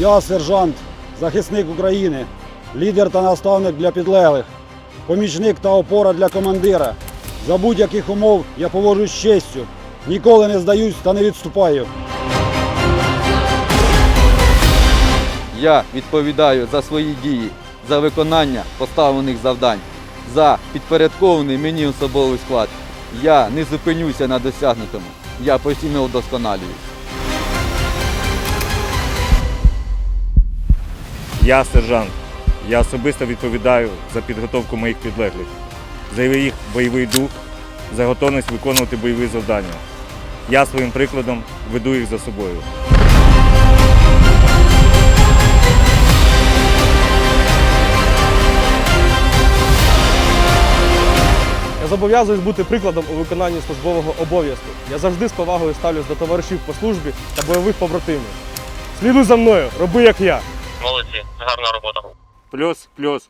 Я сержант, захисник України, лідер та наставник для підлеглих, помічник та опора для командира. За будь-яких умов я поводжусь з честю, ніколи не здаюсь та не відступаю. Я відповідаю за свої дії, за виконання поставлених завдань, за підпорядкований мені особовий склад. Я не зупинюся на досягнутому. Я постійно вдосконалююсь. Я сержант. Я особисто відповідаю за підготовку моїх підлеглих, за їх бойовий дух, за готовність виконувати бойові завдання. Я своїм прикладом веду їх за собою. Я зобов'язуюсь бути прикладом у виконанні службового обов'язку. Я завжди з повагою ставлюсь до товаришів по службі та бойових побратимів. Слідуй за мною, роби як я. Гарна робота. Плюс, плюс.